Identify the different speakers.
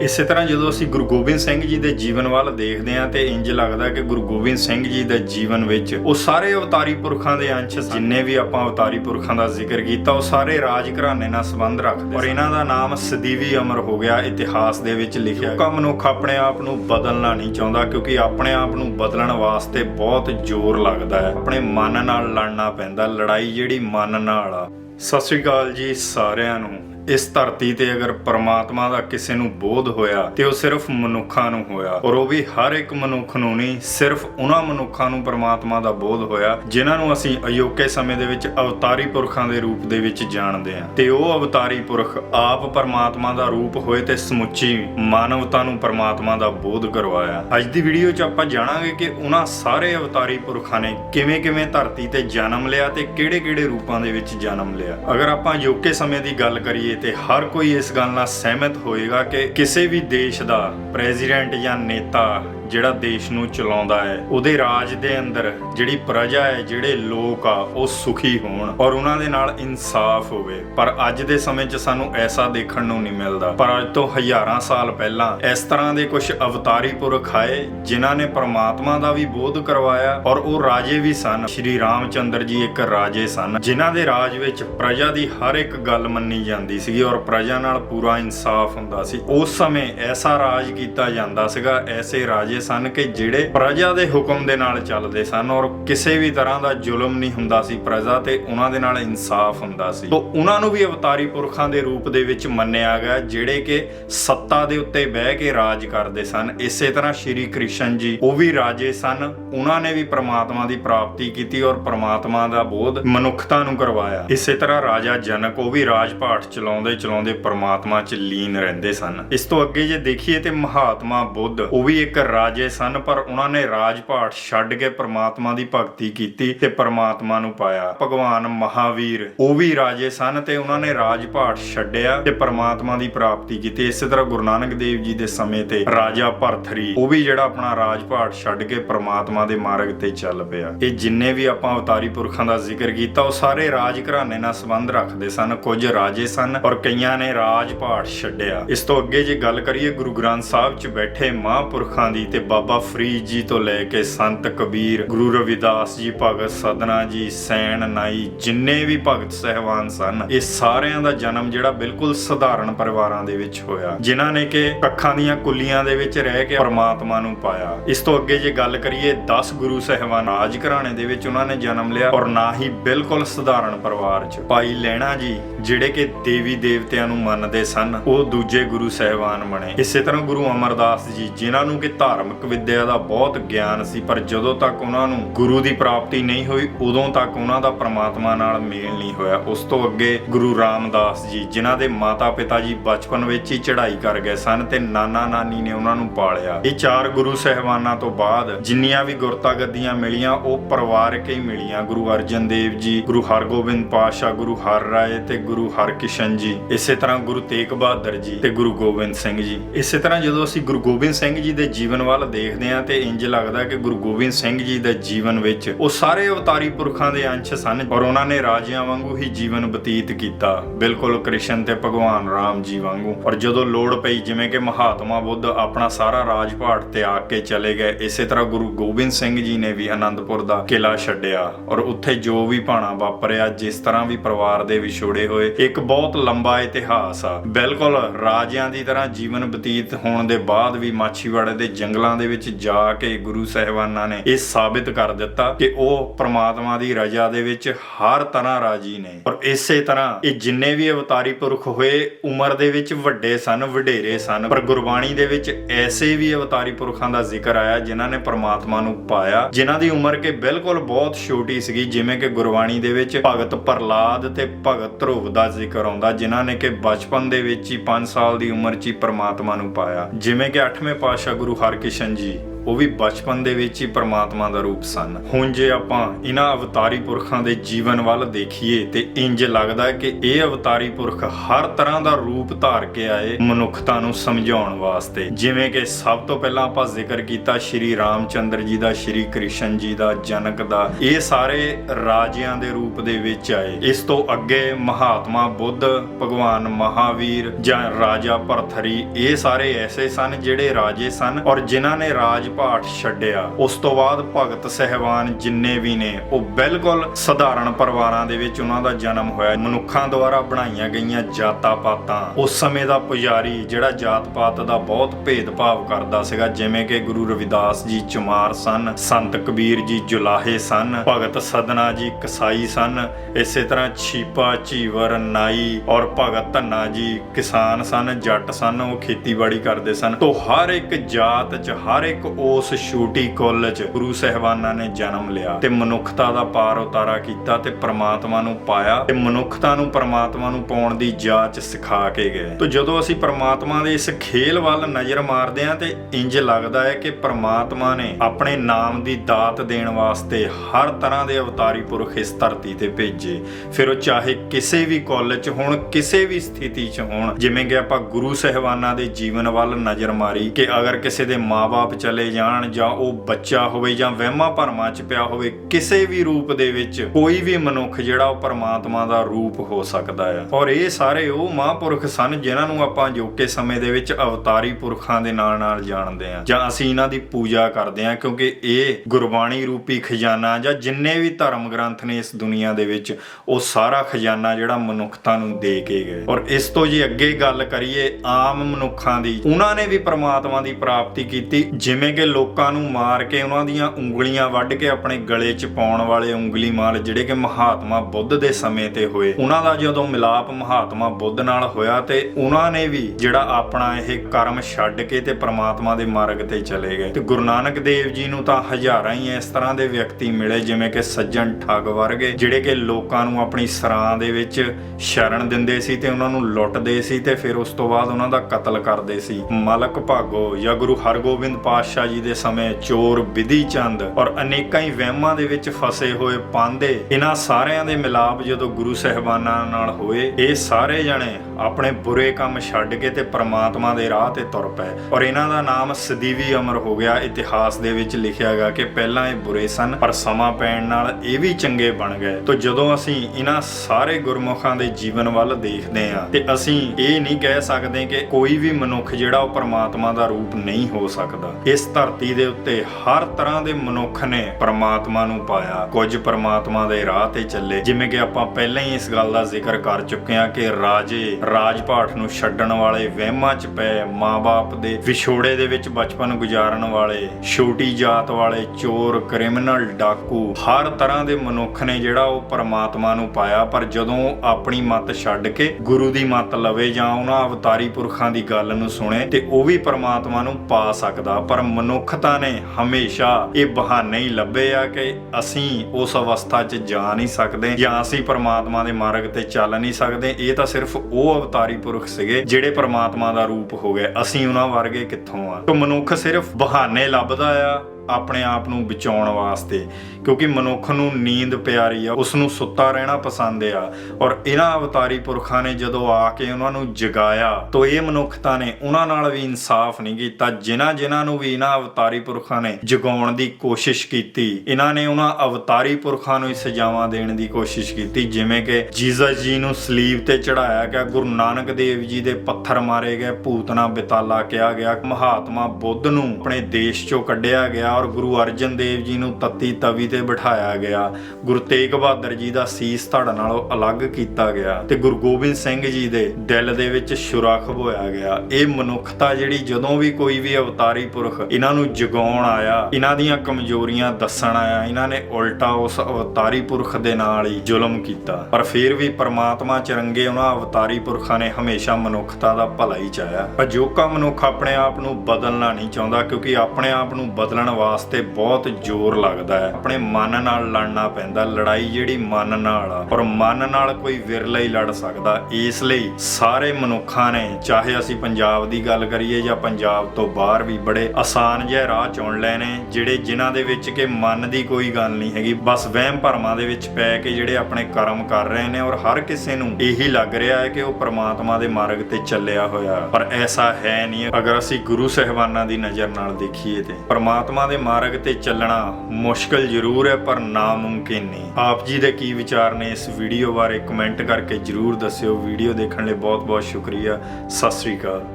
Speaker 1: ਇਸੇ ਤਰ੍ਹਾਂ ਜਦੋਂ ਅਸੀਂ ਗੁਰੂ ਗੋਬਿੰਦ ਸਿੰਘ ਜੀ ਦੇ ਜੀਵਨ ਵੱਲ ਦੇਖਦੇ ਹਾਂ ਤੇ ਇੰਜ ਲੱਗਦਾ ਕਿ ਗੁਰੂ ਗੋਬਿੰਦ ਸਿੰਘ ਜੀ ਦੇ ਜੀਵਨ ਵਿੱਚ ਉਹ ਸਾਰੇ ਅਵਤਾਰੀ ਪੁਰਖਾਂ ਦੇ ਅੰਸ਼। ਜਿੰਨੇ ਵੀ ਆਪਾਂ ਅਵਤਾਰੀ ਪੁਰਖਾਂ ਦਾ ਜ਼ਿਕਰ ਕੀਤਾ ਉਹ ਸਾਰੇ ਰਾਜ ਘਰਾਣੇ ਨਾਲ ਸੰਬੰਧ ਰੱਖਦੇ ਔਰ ਇਹਨਾਂ ਦਾ ਨਾਮ ਸਦੀਵੀ ਅਮਰ ਹੋ ਗਿਆ ਇਤਿਹਾਸ ਦੇ ਵਿੱਚ ਲਿਖਿਆ ਗਿਆ। ਮਨੁੱਖ ਆਪਣੇ ਆਪ ਨੂੰ ਬਦਲਣਾ ਨਹੀਂ ਚਾਹੁੰਦਾ ਕਿਉਂਕਿ ਆਪਣੇ ਆਪ ਨੂੰ ਬਦਲਣ ਵਾਸਤੇ ਬਹੁਤ ਜ਼ੋਰ ਲੱਗਦਾ ਹੈ। ਆਪਣੇ ਮਨ ਨਾਲ ਲੜਨਾ ਪੈਂਦਾ ਲੜਾਈ ਜਿਹੜੀ ਮਨ ਨਾਲ ਆ। ਸਤਿ ਸ੍ਰੀ ਅਕਾਲ ਜੀ ਸਾਰਿਆਂ ਨੂੰ। ਇਸ ਧਰਤੀ ਤੇ ਅਗਰ ਪਰਮਾਤਮਾ ਦਾ ਕਿਸੇ ਨੂੰ ਬੋਧ ਹੋਇਆ ਤੇ ਉਹ ਸਿਰਫ ਮਨੁੱਖਾਂ ਨੂੰ ਹੋਇਆ ਔਰ ਉਹ ਵੀ ਹਰ ਇੱਕ ਮਨੁੱਖ ਨੂੰ ਨਹੀਂ, ਸਿਰਫ ਉਹਨਾਂ ਮਨੁੱਖਾਂ ਨੂੰ ਪਰਮਾਤਮਾ ਦਾ ਬੋਧ ਹੋਇਆ ਜਿਨ੍ਹਾਂ ਨੂੰ ਅਸੀਂ ਅਯੋਕੇ ਸਮੇਂ ਦੇ ਵਿੱਚ ਅਵਤਾਰੀ ਪੁਰਖਾਂ ਦੇ ਰੂਪ ਦੇ ਵਿੱਚ ਜਾਣਦੇ ਹਾਂ। ਤੇ ਉਹ ਅਵਤਾਰੀ ਪੁਰਖ ਆਪ ਪਰਮਾਤਮਾ ਦਾ ਰੂਪ ਹੋਏ ਤੇ ਸਮੁੱਚੀ ਮਾਨਵਤਾ ਨੂੰ ਪਰਮਾਤਮਾ ਦਾ ਬੋਧ ਕਰਵਾਇਆ। ਅੱਜ ਦੀ ਵੀਡੀਓ 'ਚ ਆਪਾਂ ਜਾਣਾਂਗੇ ਕਿ ਉਹਨਾਂ ਸਾਰੇ ਅਵਤਾਰੀ ਪੁਰਖਾਂ ਨੇ ਕਿਵੇਂ-ਕਿਵੇਂ ਧਰਤੀ ਤੇ ਜਨਮ ਲਿਆ ਤੇ ਕਿਹੜੇ-ਕਿਹੜੇ ਰੂਪਾਂ ਦੇ ਵਿੱਚ ਜਨਮ ਲਿਆ। ਅਗਰ ਆਪਾਂ ਅਯੋਕੇ ਸਮੇਂ ਦੀ ਗੱਲ ਕਰੀਏ ਤੇ ਹਰ ਕੋਈ ਇਸ ਗੱਲ ਨਾਲ ਸਹਿਮਤ ਹੋਏਗਾ ਕਿ ਕਿਸੇ ਵੀ ਦੇਸ਼ ਦਾ ਪ੍ਰੈਜ਼ੀਡੈਂਟ ਜਾਂ ਨੇਤਾ ਜਿਹੜਾ ਦੇਸ਼ ਨੂੰ ਚਲਾਉਂਦਾ ਹੈ, ਉਹਦੇ ਰਾਜ ਦੇ ਅੰਦਰ ਜਿਹੜੀ ਪ੍ਰਜਾ ਹੈ, ਜਿਹੜੇ ਲੋਕ ਆ, ਉਹ ਸੁਖੀ ਹੋਣ ਔਰ ਉਹਨਾਂ ਦੇ ਨਾਲ ਇਨਸਾਫ ਹੋਵੇ। ਪਰ ਅੱਜ ਦੇ ਸਮੇਂ 'ਚ ਸਾਨੂੰ ਐਸਾ ਦੇਖਣ ਨੂੰ ਨਹੀਂ ਮਿਲਦਾ। ਪਰ ਅੱਜ ਤੋਂ ਹਜ਼ਾਰਾਂ ਸਾਲ ਪਹਿਲਾਂ ਇਸ ਤਰ੍ਹਾਂ ਦੇ ਕੁਝ ਅਵਤਾਰੀ ਪੁਰਖ ਆਏ, ਜਿਨ੍ਹਾਂ ਨੇ ਪ੍ਰਮਾਤਮਾ ਦਾ ਵੀ ਬੋਧ ਕਰਵਾਇਆ ਔਰ ਉਹ ਰਾਜੇ ਵੀ ਸਨ। ਸ਼੍ਰੀ ਰਾਮਚੰਦਰ ਜੀ ਇੱਕ ਰਾਜੇ ਸਨ, ਜਿਨ੍ਹਾਂ ਦੇ ਰਾਜ ਵਿੱਚ ਪ੍ਰਜਾ ਦੀ ਹਰ ਇੱਕ ਗੱਲ ਮੰਨੀ ਜਾਂਦੀ ਸੀਗੀ ਔਰ ਪ੍ਰਜਾ ਨਾਲ ਪੂਰਾ ਇਨਸਾਫ ਹੁੰਦਾ ਸੀ। ਉਸ ਸਮੇਂ ਐਸਾ ਰਾਜ ਕੀਤਾ ਜਾਂਦਾ ਸੀਗਾ, ਐਸੇ ਰਾਜੇ ਸਨ ਕਿ ਜਿਹੜੇ ਪ੍ਰਜਾ ਦੇ ਹੁਕਮ ਦੇ ਨਾਲ ਚੱਲਦੇ ਸਨ ਔਰ ਕਿਸੇ ਵੀ ਤਰ੍ਹਾਂ ਦਾ ਜ਼ੁਲਮ ਨਹੀਂ ਹੁੰਦਾ ਸੀ ਪ੍ਰਜਾ ਤੇ ਉਹਨਾਂ ਦੇ ਨਾਲ ਇਨਸਾਫ ਹੁੰਦਾ ਸੀ। ਤੋਂ ਉਹਨਾਂ ਨੂੰ ਵੀ ਅਵਤਾਰੀ ਪੁਰਖਾਂ ਦੇ ਰੂਪ ਦੇ ਵਿੱਚ ਮੰਨਿਆ ਗਿਆ, ਜਿਹੜੇ ਕਿ ਸੱਤਾ ਦੇ ਉੱਤੇ ਬਹਿ ਕੇ ਰਾਜ ਕਰਦੇ ਸਨ। ਇਸੇ ਤਰ੍ਹਾਂ ਸ਼੍ਰੀ ਕ੍ਰਿਸ਼ਨ ਜੀ, ਉਹ ਵੀ ਰਾਜੇ ਸਨ। ਉਹਨਾਂ ਨੇ ਵੀ ਪ੍ਰਮਾਤਮਾ ਦੀ ਪ੍ਰਾਪਤੀ ਕੀਤੀ ਔਰ ਪ੍ਰਮਾਤਮਾ ਦਾ ਬੋਧ ਮਨੁੱਖਤਾ ਨੂੰ ਕਰਵਾਇਆ। ਇਸੇ ਤਰ੍ਹਾਂ ਰਾਜਾ ਜਨਕ, ਉਹ ਵੀ ਰਾਜ ਪਾਠ ਚਲਾਉਂਦੇ ਚਲਾਉਂਦੇ ਪ੍ਰਮਾਤਮਾ 'ਚ ਲੀਨ ਰਹਿੰਦੇ ਸਨ। ਇਸ ਤੋਂ ਅੱਗੇ ਜੇ ਦੇਖੀਏ ਤੇ ਮਹਾਤਮਾ ਬੁੱਧ, ਉਹ ਵੀ ਇੱਕ ਰਾਜ ਰਾਜੇ ਸਨ, ਪਰ ਉਹਨਾਂ ਨੇ ਰਾਜ ਪਾਠ ਛੱਡ ਕੇ ਪ੍ਰਮਾਤਮਾ ਦੀ ਭਗਤੀ ਕੀਤੀ ਤੇ ਪ੍ਰਮਾਤਮਾ ਨੂੰ ਪਾਇਆ। ਭਗਵਾਨ ਮਹਾਵੀਰ, ਉਹ ਵੀ ਰਾਜੇ ਸਨ ਤੇ ਉਹਨਾਂ ਨੇ ਰਾਜ ਪਾਠ ਛੱਡਿਆ ਤੇ ਪ੍ਰਮਾਤਮਾ ਦੀ ਪ੍ਰਾਪਤੀ ਕੀਤੀ। ਇਸੇ ਤਰ੍ਹਾਂ ਗੁਰੂ ਨਾਨਕ ਦੇਵ ਜੀ ਦੇ ਸਮੇਂ ਤੇ ਰਾਜਾ ਭਰਥਰੀ, ਉਹ ਵੀ ਜਿਹੜਾ ਆਪਣਾ ਰਾਜ ਪਾਠ ਛੱਡ ਕੇ ਪ੍ਰਮਾਤਮਾ ਦੇ ਮਾਰਗ ਤੇ ਚੱਲ ਪਿਆ। ਇਹ ਜਿੰਨੇ ਵੀ ਆਪਾਂ ਅਵਤਾਰੀ ਪੁਰਖਾਂ ਦਾ ਜ਼ਿਕਰ ਕੀਤਾ, ਉਹ ਸਾਰੇ ਰਾਜ ਘਰਾਣੇ ਨਾਲ ਸੰਬੰਧ ਰੱਖਦੇ ਸਨ। ਕੁਝ ਰਾਜੇ ਸਨ ਔਰ ਕਈਆਂ ਨੇ ਰਾਜ ਪਾਠ ਛੱਡਿਆ। ਇਸ ਤੋਂ ਅੱਗੇ ਜੇ ਗੱਲ ਕਰੀਏ, ਗੁਰੂ ਗ੍ਰੰਥ ਸਾਹਿਬ 'ਚ ਬੈਠੇ ਮਹਾਂਪੁਰਖਾਂ ਦੀ ਤੇ ਬਾਬਾ ਫਰੀਦ ਜੀ ਤੋਂ ਲੈ ਕੇ ਸੰਤ ਕਬੀਰ, ਗੁਰੂ ਰਵਿਦਾਸ ਜੀ, ਭਗਤ ਸਦਨਾ ਜੀ ਸੈਣ ਨਾਈ, ਜਿੰਨੇ ਵੀ ਭਗਤ ਸਹਿਬਾਨ ਸਨ, ਇਹ ਸਾਰਿਆਂ ਦਾ ਜਨਮ ਜਿਹੜਾ ਬਿਲਕੁਲ ਸਧਾਰਨ ਪਰਿਵਾਰਾਂ ਦੇ ਵਿੱਚ ਹੋਇਆ। ਜਿਨ੍ਹਾਂ ਨੇ ਕਿ ਅੱਖਾਂ ਦੀਆਂ ਕੁੱਲੀਆਂ ਦੇ ਵਿੱਚ ਰਹਿ ਕੇ ਪਰਮਾਤਮਾ ਨੂੰ ਪਾਇਆ। ਇਸ ਤੋਂ ਅੱਗੇ ਜੇ ਗੱਲ ਕਰੀਏ 10 ਗੁਰੂ ਸਹਿਬਾਨ ਰਾਜ ਘਰਾਣੇ ਦੇ ਵਿੱਚ ਉਹਨਾਂ ਨੇ ਜਨਮ ਲਿਆ ਔਰ ਨਾ ਹੀ ਬਿਲਕੁਲ ਸਧਾਰਨ ਪਰਿਵਾਰ 'ਚ। ਭਾਈ ਲੈਣਾ ਜੀ, ਜਿਹੜੇ ਕਿ ਦੇਵੀ ਦੇਵਤਿਆਂ ਨੂੰ ਮੰਨਦੇ ਸਨ, ਉਹ ਦੂਜੇ ਗੁਰੂ ਸਹਿਬਾਨ ਬਣੇ। ਇਸੇ ਤਰ੍ਹਾਂ ਗੁਰੂ ਅਮਰਦਾਸ ਜੀ, ਜਿਨ੍ਹਾਂ ਨੂੰ ਕਿ ਧਾਰਮਿਕ ਵਿੱਦਿਆ ਦਾ ਬਹੁਤ ਗਿਆਨ ਸੀ, ਪਰ ਜਦੋਂ ਤੱਕ ਉਹਨਾਂ ਨੂੰ ਗੁਰੂ ਦੀ ਪ੍ਰਾਪਤੀ ਨਹੀਂ ਹੋਈ, ਉਦੋਂ ਤੱਕ ਉਹਨਾਂ ਦਾ ਪ੍ਰਮਾਤਮਾ ਨਾਲ ਮੇਲ ਨਹੀਂ ਹੋਇਆ। ਉਸ ਤੋਂ ਅੱਗੇ ਗੁਰੂ ਰਾਮਦਾਸ ਜੀ, ਜਿਨ੍ਹਾਂ ਦੇ ਮਾਤਾ ਪਿਤਾ ਜੀ ਬਚਪਨ ਵਿੱਚ ਹੀ ਚੜ੍ਹਾਈ ਕਰ ਗਏ ਸਨ ਤੇ ਨਾਨਾ ਨਾਨੀ ਨੇ ਉਹਨਾਂ ਨੂੰ ਪਾਲਿਆ। ਇਹ ਚਾਰ ਗੁਰੂ ਸਹਿਬਾਨਾਂ ਤੋਂ ਬਾਅਦ ਜਿੰਨੀਆਂ ਵੀ ਗੁਰਤਾ ਗੱਦੀਆਂ ਮਿਲੀਆਂ, ਉਹ ਪਰਿਵਾਰਕ ਹੀ ਮਿਲੀਆਂ। ਗੁਰੂ ਅਰਜਨ ਦੇਵ ਜੀ, ਗੁਰੂ ਹਰਗੋਬਿੰਦ ਪਾਸ਼ਾ ਗੁਰੂ ਹਰ ਰਾਏ ਤੇ ਗੁਰੂ ਹਰਕਿਸ਼ਨ ਜੀ, ਇਸੇ ਤਰ੍ਹਾਂ ਗੁਰੂ ਤੇਗ ਬਹਾਦਰ ਜੀ ਤੇ ਗੁਰੂ ਗੋਬਿੰਦ ਸਿੰਘ ਜੀ। ਇਸੇ ਤਰ੍ਹਾਂ ਜਦੋਂ ਅਸੀਂ ਗੁਰੂ ਗੋਬਿੰਦ ਸਿੰਘ ਜੀ ਦੇ ਜੀਵਨ ਵੱਲ ਦੇਖਦੇ ਹਾਂ ਤੇ ਇੰਜ ਲੱਗਦਾ ਕਿ ਗੁਰੂ ਗੋਬਿੰਦ ਸਿੰਘ ਜੀ ਦੇ ਜੀਵਨ ਵਿੱਚ ਉਹ ਸਾਰੇ ਅਵਤਾਰੀ ਪੁਰਖਾਂ ਦੇ ਅੰਸ਼ ਸਨ ਔਰ ਉਹਨਾਂ ਨੇ ਰਾਜਿਆਂ ਵਾਂਗੂ ਹੀ ਜੀਵਨ ਬਤੀਤ ਕੀਤਾ। ਬਿਲਕੁਲ ਕ੍ਰਿਸ਼ਨ ਤੇ ਭਗਵਾਨ ਰਾਮ ਜੀ ਵਾਂਗੂ। ਔਰ ਜਦੋਂ ਲੋੜ ਪਈ, ਜਿਵੇਂ ਕਿ ਮਹਾਤਮਾ ਬੁੱਧ ਆਪਣਾ ਸਾਰਾ ਰਾਜ ਤਿਆਗ ਕੇ ਚਲੇ ਗਏ, ਇਸੇ ਤਰ੍ਹਾਂ ਗੁਰੂ ਗੋਬਿੰਦ ਸਿੰਘ ਜੀ ਨੇ ਵੀ ਆਨੰਦਪੁਰ ਦਾ ਕਿਲਾ ਛੱਡਿਆ। ਔਰ ਉੱਥੇ ਜੋ ਵੀ ਭਾਣਾ ਵਾਪਰਿਆ, ਜਿਸ ਤਰ੍ਹਾਂ ਵੀ ਪਰਿਵਾਰ ਦੇ ਵਿਛੋੜੇ ਹੋਏ, ਇੱਕ ਬਹੁਤ ਲੰਬਾ ਇਤਿਹਾਸ ਆ। ਬਿਲਕੁਲ ਰਾਜਿਆਂ ਦੀ ਤਰ੍ਹਾਂ ਜੀਵਨ ਬਤੀਤ ਹੋਣ ਦੇ ਬਾਅਦ ਵੀ ਮਾਛੀਵਾੜੇ ਦੇ ਜੰਗਲ ਦੇ ਵਿੱਚ ਜਾ ਕੇ ਗੁਰੂ ਸਹਿਬਾਨਾਂ ਨੇ ਇਹ ਸਾਬਿਤ ਕਰ ਦਿੱਤਾ ਕਿ ਉਹ ਪ੍ਰਮਾਤਮਾ ਦੀ ਰਜ਼ਾ ਦੇ ਵਿੱਚ ਹਰ ਤਰ੍ਹਾਂ ਰਾਜੀ ਨੇ। ਔਰ ਇਸੇ ਤਰ੍ਹਾਂ ਇਹ ਜਿੰਨੇ ਵੀ ਅਵਤਾਰੀ ਪੁਰਖ ਹੋਏ, ਉਮਰ ਦੇ ਵਿੱਚ ਵੱਡੇ ਸਨ, ਵਡੇਰੇ ਸਨ, ਪਰ ਗੁਰਬਾਣੀ ਦੇ ਵਿੱਚ ਐਸੇ ਵੀ ਅਵਤਾਰੀ ਪੁਰਖਾਂ ਦਾ ਜ਼ਿਕਰ ਆਇਆ ਜਿਨ੍ਹਾਂ ਨੇ ਪ੍ਰਮਾਤਮਾ ਨੂੰ ਪਾਇਆ, ਜਿਨ੍ਹਾਂ ਦੀ ਉਮਰ ਕੇ ਬਿਲਕੁਲ ਬਹੁਤ ਛੋਟੀ ਸੀਗੀ, ਜਿਵੇਂ ਕਿ ਗੁਰਬਾਣੀ ਦੇ ਵਿੱਚ ਭਗਤ ਪ੍ਰਲਾਦ ਤੇ ਭਗਤ ਧਰੁਵ ਦਾ ਜ਼ਿਕਰ ਆਉਂਦਾ, ਜਿਨ੍ਹਾਂ ਨੇ ਕਿ ਬਚਪਨ ਦੇ ਵਿੱਚ ਹੀ 5 ਸਾਲ ਦੀ ਉਮਰ 'ਚ ਹੀ ਪ੍ਰਮਾਤਮਾ ਨੂੰ ਪਾਇਆ। ਜਿਵੇਂ ਕਿ 8ਵੇਂ ਪਾਤਸ਼ਾਹ ਗੁਰੂ ਹਰਕ੍ਰਿਸ਼ਨ ਜੀ ਉਹ ਵੀ ਬਚਪਨ ਦੇ ਵਿੱਚ ਹੀ ਪ੍ਰਮਾਤਮਾ ਦਾ ਰੂਪ ਸਨ। ਹੁਣ ਜੇ ਆਪਾਂ ਇਹਨਾਂ ਅਵਤਾਰੀ ਪੁਰਖਾਂ ਦੇ ਜੀਵਨ ਵੱਲ ਦੇਖੀਏ ਤੇ ਇੰਜ ਲੱਗਦਾ ਕਿ ਇਹ ਅਵਤਾਰੀ ਪੁਰਖ ਹਰ ਤਰ੍ਹਾਂ ਦਾ ਰੂਪ ਧਾਰ ਕੇ ਆਏ ਮਨੁੱਖਤਾ ਨੂੰ ਸਮਝਾਉਣ ਵਾਸਤੇ। ਜਿਵੇਂ ਕਿ ਸਭ ਤੋਂ ਪਹਿਲਾਂ ਆਪਾਂ ਜ਼ਿਕਰ ਕੀਤਾ ਸ਼੍ਰੀ ਰਾਮਚੰਦਰ ਜੀ ਦਾ, ਸ਼੍ਰੀ ਕ੍ਰਿਸ਼ਨ ਜੀ ਦਾ, ਜਨਕ ਦਾ। ਇਹ ਸਾਰੇ ਰਾਜਿਆਂ ਦੇ ਰੂਪ ਦੇ ਵਿੱਚ ਆਏ। ਇਸ ਤੋਂ ਅੱਗੇ ਮਹਾਤਮਾ ਬੁੱਧ, ਭਗਵਾਨ ਮਹਾਵੀਰ ਜਾਂ ਰਾਜਾ ਭਰਥਰੀ, ਇਹ ਸਾਰੇ ਐਸੇ ਸਨ ਜਿਹੜੇ ਰਾਜੇ ਸਨ ਔਰ ਜਿਨ੍ਹਾਂ ਨੇ ਰਾਜ ਪਾਠ ਛੱਡਿਆ। ਉਸ ਤੋਂ ਬਾਅਦ ਭਗਤ ਸਹਿਬਾਨ ਜਿੰਨੇ ਵੀ ਨੇ, ਉਹ ਬਿਲਕੁਲ ਸਧਾਰਨ ਪਰਿਵਾਰਾਂ ਦੇ ਵਿੱਚ ਉਹਨਾਂ ਦਾ ਜਨਮ ਹੋਇਆ। ਮਨੁੱਖਾਂ ਦੁਆਰਾ ਬਣਾਈਆਂ ਗਈਆਂ ਜਾਤਾਂ ਪਾਤਾਂ ਉਸ ਸਮੇਂ ਦਾ ਪੁਜਾਰੀ ਜਿਹੜਾ ਜਾਤ ਪਾਤ ਦਾ ਬਹੁਤ ਭੇਦਭਾਵ ਕਰਦਾ ਸੀਗਾ, ਜਿਵੇਂ ਕਿ ਗੁਰੂ ਰਵਿਦਾਸ ਜੀ ਚਮਾਰ ਸਨ, ਸੰਤ ਕਬੀਰ ਜੀ ਜੁਲਾਹੇ ਸਨ, ਭਗਤ ਸਦਨਾ ਜੀ ਕਸਾਈ ਸਨ, ਇਸੇ ਤਰ੍ਹਾਂ ਛੀਪਾ, ਝੀਵਰ, ਨਾਈ ਔਰ ਭਗਤ ਧੰਨਾ ਜੀ ਕਿਸਾਨ ਸਨ, ਜੱਟ ਸਨ, ਉਹ ਖੇਤੀਬਾੜੀ ਕਰਦੇ ਸਨ। ਤੋਂ ਹਰ ਇੱਕ ਜਾਤ 'ਚ, ਹਰ ਇੱਕ ਉਸ ਛੋਟੀ ਕੁੱਲ 'ਚ ਗੁਰੂ ਸਹਿਬਾਨਾਂ ਨੇ ਜਨਮ ਲਿਆ ਤੇ ਮਨੁੱਖਤਾ ਦਾ ਪਾਰ ਉਤਾਰਾ ਕੀਤਾ ਤੇ ਪ੍ਰਮਾਤਮਾ ਨੂੰ ਪਾਇਆ ਤੇ ਮਨੁੱਖਤਾ ਨੂੰ ਪ੍ਰਮਾਤਮਾ ਨੂੰ ਪਾਉਣ ਦੀ ਜਾਚ ਸਿਖਾ ਕੇ ਗਏ। ਤੋਂ ਜਦੋਂ ਅਸੀਂ ਪ੍ਰਮਾਤਮਾ ਦੇ ਇਸ ਖੇਲ ਵੱਲ ਨਜ਼ਰ ਮਾਰਦੇ ਹਾਂ ਤੇ ਇੰਜ ਲੱਗਦਾ ਹੈ ਕਿ ਪ੍ਰਮਾਤਮਾ ਨੇ ਆਪਣੇ ਨਾਮ ਦੀ ਦਾਤ ਦੇਣ ਵਾਸਤੇ ਹਰ ਤਰ੍ਹਾਂ ਦੇ ਅਵਤਾਰੀ ਪੁਰਖ ਇਸ ਧਰਤੀ ਤੇ ਭੇਜੇ। ਫਿਰ ਉਹ ਚਾਹੇ ਕਿਸੇ ਵੀ ਕੁੱਲ 'ਚ ਹੋਣ, ਕਿਸੇ ਵੀ ਸਥਿਤੀ 'ਚ ਹੋਣ, ਜਿਵੇਂ ਕਿ ਆਪਾਂ ਗੁਰੂ ਸਹਿਬਾਨਾਂ ਦੇ ਜੀਵਨ ਵੱਲ ਨਜ਼ਰ ਮਾਰੀ ਕਿ ਅਗਰ ਕਿਸੇ ਦੇ ਮਾਪੇ ਚਲੇ ਜਾਣ ਜਾਂ ਉਹ ਬੱਚਾ ਹੋਵੇ ਜਾਂ ਵਹਿਮਾਂ ਭਰਮਾਂ 'ਚ ਪਿਆ ਹੋਵੇ, ਕਿਸੇ ਵੀ ਰੂਪ ਦੇ ਵਿੱਚ ਕੋਈ ਵੀ ਮਨੁੱਖ ਜਿਹੜਾ ਉਹ ਪਰਮਾਤਮਾ ਦਾ ਰੂਪ ਹੋ ਸਕਦਾ ਹੈ ਔਰ ਇਹ ਸਾਰੇ ਉਹ ਮਹਾਂਪੁਰਖ ਸਨ ਜਿਨ੍ਹਾਂ ਨੂੰ ਆਪਾਂ ਜੋਕੇ ਸਮੇਂ ਦੇ ਵਿੱਚ ਅਵਤਾਰੀ ਪੁਰਖਾਂ ਦੇ ਨਾਲ ਨਾਲ ਜਾਣਦੇ ਹਾਂ ਜਾਂ ਅਸੀਂ ਇਹਨਾਂ ਦੀ ਪੂਜਾ ਕਰਦੇ ਹਾਂ ਕਿਉਂਕਿ ਇਹ ਗੁਰਬਾਣੀ ਰੂਪੀ ਖਜ਼ਾਨਾ ਜਾਂ ਜਿੰਨੇ ਵੀ ਧਰਮ ਗ੍ਰੰਥ ਨੇ ਇਸ ਦੁਨੀਆ ਦੇ ਵਿੱਚ, ਉਹ ਸਾਰਾ ਖਜ਼ਾਨਾ ਜਿਹੜਾ ਮਨੁੱਖਤਾ ਨੂੰ ਦੇ ਕੇ ਗਏ। ਔਰ ਇਸ ਤੋਂ ਜੇ ਅੱਗੇ ਗੱਲ ਕਰੀਏ, ਆਮ ਮਨੁੱਖਾਂ ਦੀ, ਉਹਨਾਂ ਨੇ ਵੀ ਪ੍ਰਮਾਤਮਾ ਦੀ ਪ੍ਰਾਪਤੀ ਕੀਤੀ, ਜਿਵੇਂ ਕਿ ਲੋਕਾਂ ਨੂੰ ਮਾਰ ਕੇ ਉਹਨਾਂ ਦੀਆਂ ਉਂਗਲੀਆਂ ਵੱਢ ਕੇ ਆਪਣੇ ਗਲੇ 'ਚ ਪਾਉਣ ਵਾਲੇ ਉਂਗਲੀ ਮਾਲ ਜਿਹੜੇ ਕਿ ਮਹਾਤਮਾ ਬੁੱਧ ਦੇ ਸਮੇਂ ਤੇ ਹੋਏ। ਉਹਨਾਂ ਦਾ ਜਦੋਂ ਮਿਲਾਪ ਮਹਾਤਮਾ ਬੁੱਧ ਨਾਲ ਹੋਇਆ ਤੇ ਉਹਨਾਂ ਨੇ ਵੀ ਜਿਹੜਾ ਆਪਣਾ ਇਹ ਕਰਮ ਛੱਡ ਕੇ ਤੇ ਪ੍ਰਮਾਤਮਾ ਦੇ ਮਾਰਗ ਤੇ ਚਲੇ ਗਏ। ਤੇ ਗੁਰੂ ਨਾਨਕ ਦੇਵ ਜੀ ਨੂੰ ਤਾਂ ਹਜ਼ਾਰਾਂ ਹੀ ਇਸ ਤਰ੍ਹਾਂ ਦੇ ਵਿਅਕਤੀ ਮਿਲੇ ਜਿਵੇਂ ਕਿ ਸੱਜਣ ਠੱਗ ਵਰਗੇ, ਜਿਹੜੇ ਕਿ ਲੋਕਾਂ ਨੂੰ ਆਪਣੀ ਸਰਾਂ ਦੇ ਵਿੱਚ ਸ਼ਰਨ ਦਿੰਦੇ ਸੀ ਤੇ ਉਹਨਾਂ ਨੂੰ ਲੁੱਟਦੇ ਸੀ ਤੇ ਫਿਰ ਉਸ ਤੋਂ ਬਾਅਦ ਉਹਨਾਂ ਦਾ ਕਤਲ ਕਰਦੇ ਸੀ। ਮਲਕ ਭਾਗੋ ਜਾਂ ਗੁਰੂ ਹਰਗੋਬਿੰਦ ਪਾਤਸ਼ਾਹ ਜੀ ਦੇ ਸਮੇਂ ਚੋਰ ਵਿਧੀ ਚੰਦ ਔਰ ਅਨੇਕਾਂ ਹੀ ਵਹਿਮਾਂ ਦੇ ਵਿੱਚ ਫਸੇ ਹੋਏ ਪਾਂਦੇ ਇਹਨਾਂ ਸਾਰਿਆਂ ਦੇ ਮਿਲਾਪ ਜਦੋਂ ਗੁਰੂ ਸਹਿਬਾਨਾਂ ਨਾਲ ਹੋਏ, ਇਹ ਸਾਰੇ ਜਣੇ ਆਪਣੇ ਬੁਰੇ ਕੰਮ ਛੱਡ ਕੇ ਤੇ ਪ੍ਰਮਾਤਮਾ ਦੇ ਰਾਹ ਤੇ ਤੁਰ ਪਏ ਔਰ ਇਹਨਾਂ ਦਾ ਨਾਮ ਸਦੀਵੀ ਅਮਰ ਹੋ ਗਿਆ। ਇਤਿਹਾਸ ਦੇ ਵਿੱਚ ਲਿਖਿਆ ਗਿਆ ਕਿ ਪਹਿਲਾਂ ਇਹ ਬੁਰੇ ਸਨ, ਪਰ ਸਮਾਂ ਪੈਣ ਨਾਲ ਇਹ ਵੀ ਚੰਗੇ ਬਣ ਗਏ। ਤੋਂ ਜਦੋਂ ਅਸੀਂ ਇਹਨਾਂ ਸਾਰੇ ਗੁਰਮੁਖਾਂ ਦੇ ਜੀਵਨ ਵੱਲ ਦੇਖਦੇ ਹਾਂ ਤੇ ਅਸੀਂ ਇਹ ਨਹੀਂ ਕਹਿ ਸਕਦੇ ਕਿ ਕੋਈ ਵੀ ਮਨੁੱਖ ਜਿਹੜਾ ਉਹ ਪ੍ਰਮਾਤਮਾ ਦਾ ਰੂਪ ਨਹੀਂ ਹੋ ਸਕਦਾ। ਇਸ ਧਰਤੀ ਦੇ ਉੱਤੇ ਹਰ ਤਰ੍ਹਾਂ ਦੇ ਮਨੁੱਖ ਨੇ ਪਰਮਾਤਮਾ ਨੂੰ ਪਾਇਆ। ਕੁਝ ਪ੍ਰਮਾਤਮਾ ਦੇ ਰਾਹ ਤੇ ਚੱਲੇ। ਜਿਵੇਂ ਕਿ ਆਪਾਂ ਪਹਿਲਾਂ ਹੀ ਇਸ ਗੱਲ ਦਾ ਜ਼ਿਕਰ ਕਰ ਚੁੱਕੇ ਹਾਂ ਕਿ ਰਾਜੇ ਰਾਜਪਾਠ ਨੂੰ ਛੱਡਣ ਵਾਲੇ ਵਹਿਮਾਂ 'ਚ ਪਏ ਮਾਪੇ ਦੇ ਵਿਛੋੜੇ ਦੇ ਵਿੱਚ ਬਚਪਨ ਗੁਜ਼ਾਰਨ ਵਾਲੇ, ਛੋਟੀ ਜਾਤ ਵਾਲੇ ਚੋਰ, ਕ੍ਰਿਮੀਨਲ ਡਾਕੂ, ਹਰ ਤਰ੍ਹਾਂ ਦੇ ਮਨੁੱਖ ਨੇ ਜਿਹੜਾ ਉਹ ਪਰਮਾਤਮਾ ਨੂੰ ਪਾਇਆ। ਪਰ ਜਦੋਂ ਆਪਣੀ ਮਤ ਛੱਡ ਕੇ ਗੁਰੂ ਦੀ ਮੱਤ ਲਵੇ ਜਾਂ ਉਹਨਾਂ ਅਵਤਾਰੀ ਪੁਰਖਾਂ ਦੀ ਗੱਲ ਨੂੰ ਸੁਣੇ, ਤੇ ਉਹ ਵੀ ਪਰਮਾਤਮਾ ਨੂੰ ਪਾ ਸਕਦਾ। ਪਰ ਮਨੁੱਖਤਾ ਨੇ ਹਮੇਸ਼ਾ ਇਹ ਬਹਾਨੇ ਹੀ ਲੱਭੇ ਆ ਕਿ ਅਸੀਂ ਉਸ ਅਵਸਥਾ 'ਚ ਜਾ ਨਹੀਂ ਸਕਦੇ ਜਾਂ ਅਸੀਂ ਪਰਮਾਤਮਾ ਦੇ ਮਾਰਗ ਤੇ ਚੱਲ ਨਹੀਂ ਸਕਦੇ। ਇਹ ਤਾਂ ਸਿਰਫ ਉਹ ਅਵਤਾਰੀ ਪੁਰਖ ਸੀਗੇ ਜਿਹੜੇ ਪਰਮਾਤਮਾ ਦਾ ਰੂਪ ਹੋ ਗਏ। ਅਸੀਂ ਉਹਨਾਂ ਵਰਗੇ ਕਿੱਥੋਂ ਆ? ਤੋ ਮਨੁੱਖ ਸਿਰਫ ਬਹਾਨੇ ਲੱਭਦਾ ਆ ਆਪਣੇ ਆਪ ਨੂੰ ਬਚਾਉਣ ਵਾਸਤੇ, ਕਿਉਂਕਿ ਮਨੁੱਖ ਨੂੰ ਨੀਂਦ ਪਿਆਰੀ ਆ ਉਸ ਨੂੰ ਸੁੱਤਾ ਰਹਿਣਾ ਪਸੰਦ ਆ, ਔਰ ਇਹਨਾਂ ਅਵਤਾਰੀ ਪੁਰਖਾਂ ਨੇ ਜਦੋਂ ਆ ਕੇ ਉਹਨਾਂ ਨੂੰ ਜਗਾਇਆ, ਤਾਂ ਇਹ ਮਨੁੱਖਤਾ ਨੇ ਉਹਨਾਂ ਨਾਲ ਵੀ ਇਨਸਾਫ ਨਹੀਂ ਕੀਤਾ, ਜਿਨ੍ਹਾਂ ਜਿਨ੍ਹਾਂ ਨੂੰ ਵੀ ਇਹਨਾਂ ਅਵਤਾਰੀ ਪੁਰਖਾਂ ਨੇ ਜਗਾਉਣ ਦੀ ਕੋਸ਼ਿਸ਼ ਕੀਤੀ, ਇਹਨਾਂ ਨੇ ਉਹਨਾਂ ਅਵਤਾਰੀ ਪੁਰਖਾਂ ਨੂੰ ਹੀ ਸਜ਼ਾਵਾਂ ਦੇਣ ਦੀ ਕੋਸ਼ਿਸ਼ ਕੀਤੀ, ਜਿਵੇਂ ਕਿ ਜੀਜ਼ਾ ਜੀ ਨੂੰ ਸਲੀਬ ਤੇ ਚੜਾਇਆ ਗਿਆ, ਗੁਰੂ ਨਾਨਕ ਦੇਵ ਜੀ ਦੇ ਪੱਥਰ ਮਾਰੇ ਗਏ ਭੂਤਨਾ ਬਿਤਾਲਾ ਕਿਹਾ ਗਿਆ, ਮਹਾਤਮਾ ਬੁੱਧ ਨੂੰ ਆਪਣੇ ਦੇਸ਼ ਚੋਂ ਕੱਢਿਆ ਗਿਆ ਔਰ ਗੁਰੂ ਅਰਜਨ ਦੇਵ ਜੀ ਨੂੰ ਤੱਤੀ ਤਵੀ ਤੇ ਬਿਠਾਇਆ ਗਿਆ। ਗੁਰੂ ਤੇਗ ਬਹਾਦਰ ਜੀ ਦਾ ਸੀਸ ਧੜ ਨਾਲੋਂ ਅਲੱਗ ਕੀਤਾ ਗਿਆ ਤੇ ਗੁਰੂ ਗੋਬਿੰਦ ਸਿੰਘ ਜੀ ਦੇ ਦਿਲ ਦੇ ਵਿੱਚ ਸ਼ੁਰਾ ਖਬੋਇਆ ਗਿਆ। ਇਹ ਮਨੁੱਖਤਾ ਜਿਹੜੀ ਜਦੋਂ ਵੀ ਕੋਈ ਵੀ ਅਵਤਾਰੀ ਪੁਰਖ ਇਹਨਾਂ ਨੂੰ ਜਗਾਉਣ ਆਇਆ, ਇਹਨਾਂ ਦੀਆਂ ਕਮਜ਼ੋਰੀਆਂ ਦੱਸਣ ਆਇਆ, ਇਹਨਾਂ ਨੇ ਉਲਟਾ ਉਸ ਅਵਤਾਰੀ ਪੁਰਖ ਦੇ ਨਾਲ ਹੀ ਜ਼ੁਲਮ ਕੀਤਾ। ਪਰ ਫਿਰ ਵੀ ਪਰਮਾਤਮਾ ਚ ਉਹਨਾਂ ਅਵਤਾਰੀ ਪੁਰਖਾਂ ਨੇ ਹਮੇਸ਼ਾ ਮਨੁੱਖਤਾ ਦਾ ਭਲਾ ਹੀ ਚਾਹਿਆ। ਅਜੋਕਾ ਮਨੁੱਖ ਆਪਣੇ ਆਪ ਨੂੰ ਬਦਲਣਾ ਨਹੀਂ ਚਾਹੁੰਦਾ, ਕਿਉਂਕਿ ਆਪਣੇ ਆਪ ਨੂੰ ਬਦਲਣ ਵਾਸਤੇ ਬਹੁਤ ਜ਼ੋਰ ਲੱਗਦਾ ਹੈ। ਆਪਣੇ ਮਨ ਨਾਲ ਲੜਨਾ ਪੈਂਦਾ, ਲੜਾਈ ਜਿਹੜੀ ਮਨ ਨਾਲ ਆ, ਪਰ ਮਨ ਨਾਲ ਕੋਈ ਵਿਰਲਾ ਹੀ ਲੜ ਸਕਦਾ। ਇਸ ਲਈ ਸਾਰੇ ਮਨੁੱਖਾਂ ਨੇ, ਚਾਹੇ ਅਸੀਂ ਪੰਜਾਬ ਦੀ ਗੱਲ ਕਰੀਏ ਜਾਂ ਪੰਜਾਬ ਤੋਂ ਬਾਹਰ ਵੀ, ਬੜੇ ਆਸਾਨ ਜਿਹੇ ਰਾਹ ਚੁਣ ਲਏ ਨੇ, ਜਿਹੜੇ ਜਿਨ੍ਹਾਂ ਦੇ ਵਿੱਚ ਕਿ ਮਨ ਦੀ ਕੋਈ ਗੱਲ ਨਹੀਂ ਹੈਗੀ। ਬਸ ਵਹਿਮ ਭਰਮਾਂ ਦੇ ਵਿੱਚ ਪੈ ਕੇ ਜਿਹੜੇ ਆਪਣੇ ਕਰਮ ਕਰ ਰਹੇ ਨੇ, ਔਰ ਹਰ ਕਿਸੇ ਨੂੰ ਇਹੀ ਲੱਗ ਰਿਹਾ ਹੈ ਕਿ ਉਹ ਪ੍ਰਮਾਤਮਾ ਦੇ ਮਾਰਗ ਤੇ ਚੱਲਿਆ ਹੋਇਆ। ਪਰ ਐਸਾ ਹੈ ਨਹੀਂ, ਅਗਰ ਅਸੀਂ ਗੁਰੂ ਸਹਿਬਾਨਾਂ ਦੀ ਨਜ਼ਰ ਨਾਲ ਦੇਖੀਏ ਤੇ, ਪ੍ਰਮਾਤਮਾ ਦੇ ਮਾਰਗ ਤੇ ਚੱਲਣਾ ਮੁਸ਼ਕਲ ਜ਼ਰੂਰ ਹੈ, ਪਰ ਨਾਮੁਮਕਿਨ ਨਹੀਂ। ਆਪ ਜੀ ਦੇ ਕੀ ਵਿਚਾਰ ਨੇ ਇਸ ਵੀਡੀਓ ਬਾਰੇ ਕਮੈਂਟ ਕਰਕੇ ਜਰੂਰ ਦੱਸਿਓ। ਵੀਡੀਓ ਦੇਖਣ ਲਈ ਬਹੁਤ ਬਹੁਤ ਸ਼ੁਕਰੀਆ। ਸਤਿ ਸ੍ਰੀ ਅਕਾਲ।